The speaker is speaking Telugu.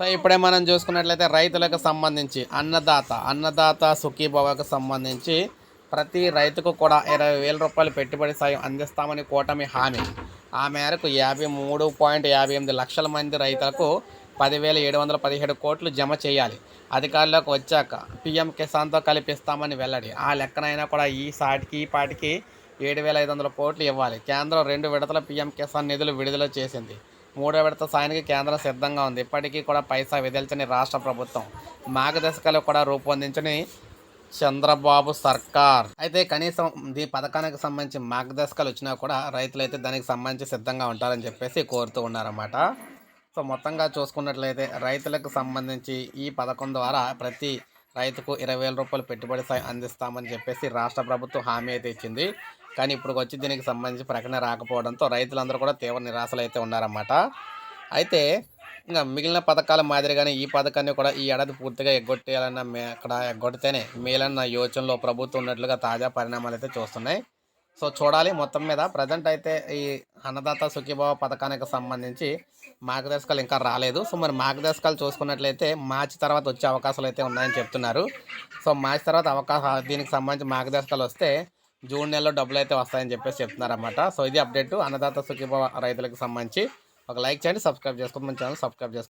సో ఇప్పుడే మనం చూసుకున్నట్లయితే రైతులకు సంబంధించి అన్నదాత అన్నదాత సుఖీభవకు సంబంధించి ప్రతి రైతుకు కూడా ఇరవై వేల రూపాయలు పెట్టుబడి సాయం అందిస్తామని కూటమి హామీ. ఆ మేరకు యాభై మూడు పాయింట్ యాభై ఎనిమిది లక్షల మంది రైతులకు పదివేల ఏడు వందల పదిహేడు కోట్లు జమ చేయాలి. అధికారులకు వచ్చాక పీఎం కిసాన్తో కల్పిస్తామని వెల్లడి. ఆ లెక్కనైనా కూడా ఈ సాటికి ఈ పాటికి ఏడు వేల ఐదు వందల కోట్లు ఇవ్వాలి. కేంద్రం రెండు విడతల పీఎం కిసాన్ నిధులు విడుదల చేసింది. మూడో విడత సాయానికి కేంద్రం సిద్ధంగా ఉంది. ఇప్పటికీ కూడా పైసా విదిల్చని రాష్ట్ర ప్రభుత్వం మార్గదర్శకాలు కూడా రూపొందించని చంద్రబాబు సర్కార్. అయితే కనీసం ఈ పథకానికి సంబంధించి మార్గదర్శకాలు వచ్చినా కూడా రైతులు అయితే దానికి సంబంధించి సిద్ధంగా ఉంటారని చెప్పేసి కోరుతూ ఉన్నారన్నమాట. సో మొత్తంగా చూసుకున్నట్లయితే రైతులకు సంబంధించి ఈ పథకం ద్వారా ప్రతి రైతుకు ఇరవై వేల రూపాయలు పెట్టుబడి సాయం అందిస్తామని చెప్పేసి రాష్ట్ర ప్రభుత్వం హామీ అయితే ఇచ్చింది. కానీ ఇప్పుడు వచ్చి దీనికి సంబంధించి ప్రకటన రాకపోవడంతో రైతులందరూ కూడా తీవ్ర నిరాశలు అయితే ఉన్నారన్నమాట. అయితే ఇంకా మిగిలిన పథకాల మాదిరిగానే ఈ పథకాన్ని కూడా ఈ ఏడాది పూర్తిగా ఎగ్గొట్టేయాలన్న మే అక్కడ ఎగ్గొడితేనే మేలన్న యోచనలో ప్రభుత్వం ఉన్నట్లుగా తాజా పరిణామాలు అయితే చూస్తున్నాయి. సో చూడాలి మొత్తం మీద. ప్రజెంట్ అయితే ఈ అన్నదాత సుఖీభావ పథకానికి సంబంధించి మార్గదర్శకాలు ఇంకా రాలేదు. సో మరి మార్గదర్శకాలు చూసుకున్నట్లయితే మార్చి తర్వాత వచ్చే అవకాశాలు అయితే ఉన్నాయని చెప్తున్నారు. సో మార్చి తర్వాత అవకాశ దీనికి సంబంధించి మార్గదర్శకాలు వస్తే జూన్ నెలలో డబ్బులు అయితే వస్తాయని చెప్పేసి చెప్తున్నారన్నమాట. సో ఇది అప్డేట్. అన్నదాత సుఖీభావ రైతులకు సంబంధించి. ఒక లైక్ చేయండి సబ్స్క్రైబ్ చేసుకోండి. మన ఛానల్ సబ్స్క్రైబ్ చేసుకోండి.